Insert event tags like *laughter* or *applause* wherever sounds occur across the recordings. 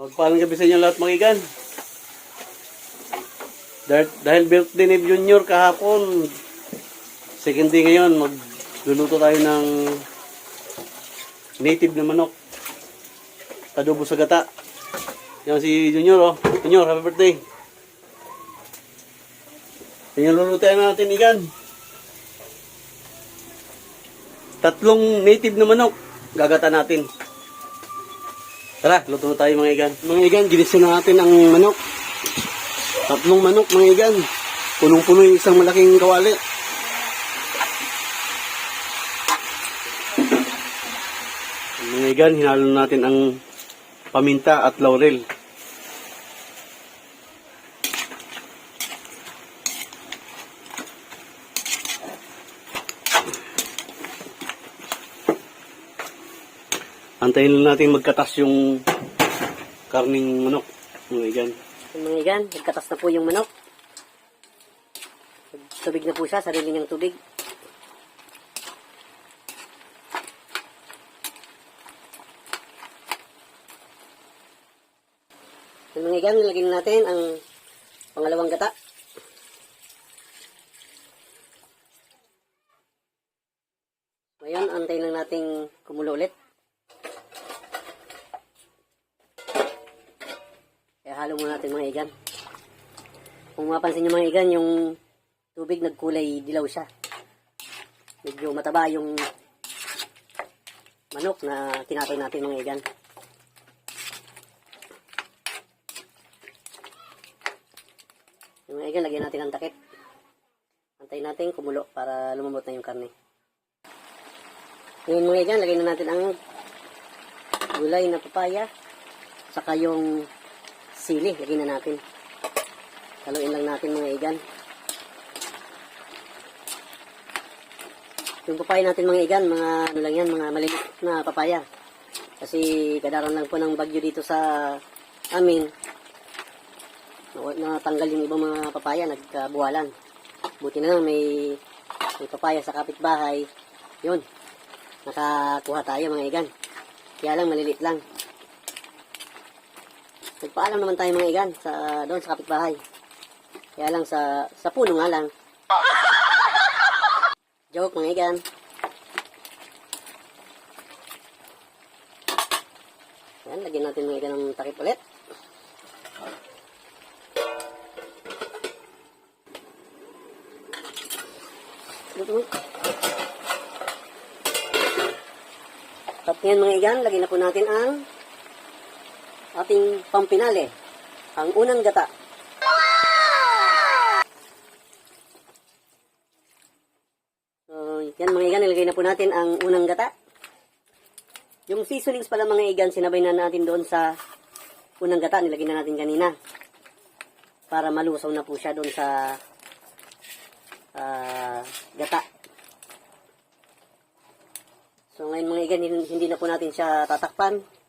Magpalang gabi sa inyo lahat mga igan. Dahil, dahil birthday ni Junior kahapon, second day ngayon, magluluto tayo ng native na manok. Adobo sa gata. Yan si Junior, oh. Junior, happy birthday. Yan lulutuin natin, igan. Tatlong native na manok, gagata natin. Tara, luto na tayo mga igan. Mga igan, ginisa na natin ang manok. Tatlong manok mga igan. Punong-puno yung isang malaking kawali. Mga igan, hinalo natin ang paminta at laurel. Antayin lang natin magkatas yung karning manok. Mga igan. Mga igan, nagkatas na po yung manok. Tubig na po siya, sarili niyang tubig. Yung mga igan, nilagyan na natin ang pangalawang gata. Ngayon, antayin lang nating kumulo ulit. Halo muna natin mga igan. Kung mapansin nyo mga igan, yung tubig nagkulay dilaw siya. Medyo mataba yung manok na tinatay natin mga igan. Yung mga igan, lagyan natin ang takip. Antayin natin kumulo para lumambot na yung karne. Ngayon mga igan, lagyan na natin ang gulay na papaya. Saka yung sili, lagyan na natin. Haluin lang natin mga igan. Yung papaya natin mga igan, mga ano lang yan, mga maliliit na papaya. Kasi kadaran lang po ng bagyo dito sa amin. Na- Natanggal yung ibang mga papaya, nagkabuwalan. Buti na lang may, may papaya sa kapitbahay. Yun, nakakuha tayo mga igan. Kaya lang maliliit lang. Nagpaalam naman tayo mga igan sa doon sa kapitbahay. Kaya lang sa sa puno nga lang. *laughs* Joke mga igan. Yan, lagyan natin mga igan ng takip ulit. At ngayon mga igan, lagyan na po natin ang ating pampinale, ang unang gata. So, yan mga igan, nilagay na po natin ang unang gata. Yung seasonings pala mga igan, sinabay na natin doon sa unang gata, nilagay na natin kanina. Para malusaw na po siya doon sa ah, gata. So ngayon mga igan, hin- hindi na po natin siya tatakpan.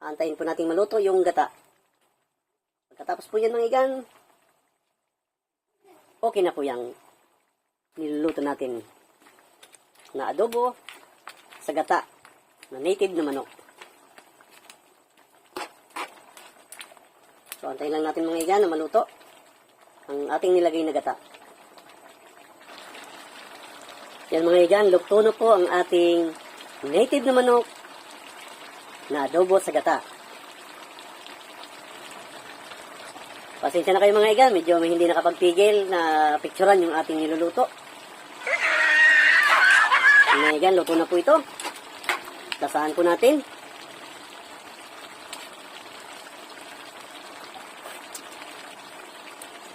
Antayin po natin maluto yung gata. Pagkatapos po yan mga igan, okay na po yung niluluto natin na adobo sa gata na native na manok. So antayin lang natin mga igan na maluto ang ating nilagay na gata. Yan mga igan, lukto na po ang ating native na manok na adobo sa gata. Pasensya na kayo mga igan, medyo may hindi nakapagpigil na picturean yung ating niluluto. Mga igan, luto na po ito. Lasahan po natin.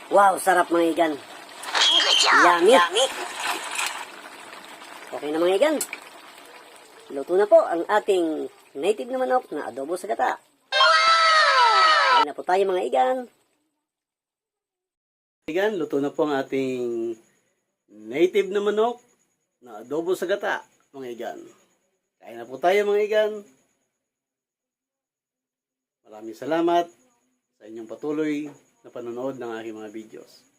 Wow, sarap mga igan. Yummy. Okay na mga igan. Luto na po ang ating native na manok na adobo sa gata. Kain na po tayo mga igan. Igan, luto na po ang ating native na manok na adobo sa gata, mga igan. Kain na po tayo, mga igan. Maraming salamat sa inyong patuloy na panonood ng aking mga videos.